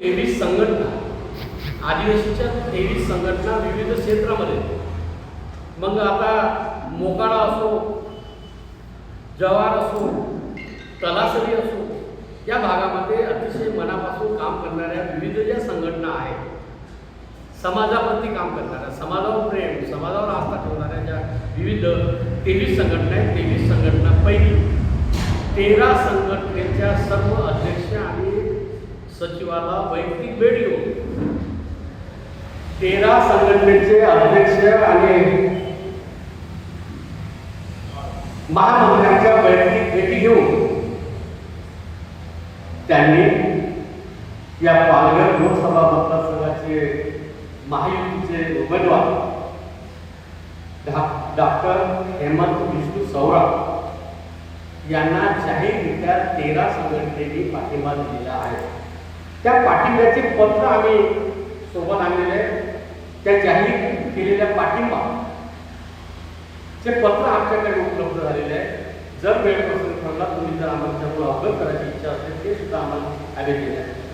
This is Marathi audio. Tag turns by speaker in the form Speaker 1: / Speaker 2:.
Speaker 1: तेवीस संघटना आदिवासीच्या तेवीस संघटना विविध क्षेत्रामध्ये. मग आता मोकाडा असो जवार असो तलासरी असो या भागामध्ये अतिशय मनापासून काम करणाऱ्या विविध ज्या संघटना आहेत समाजावरती काम करणाऱ्या समाजावर प्रेम समाजावर आस्था ठेवणाऱ्या ज्या विविध तेवीस संघटना आहेत तेवीस संघटनापैकी तेरा संघटनेच्या सर्व अध्यक्ष आणि सचिवाला वैयक्तिक भेट घेऊन तेरा संघटनेचे अध्यक्ष आणि महामंत्र्यांच्या वैयक्तिक भेटी घेऊन त्यांनी या पालघर लोकसभा मतदारसंघाचे महायुतीचे उमेदवार डॉक्टर हेमंत विष्णू सौरा यांना जाहीररित्या तेरा संघटनेनी पाठिंबा दिलेला आहे. त्या पाठिंब्याचे पत्र आम्ही सोबत आणलेले आहे. त्या जाहीर केलेल्या पाठिंबा चे पत्र आमच्याकडे उपलब्ध झालेले आहे जर वेळ प्रसंग ठरला तुम्ही जर आम्हाला त्यामुळे अवगत करायची इच्छा असेल ते सुद्धा आम्हाला अवेलेबल आहे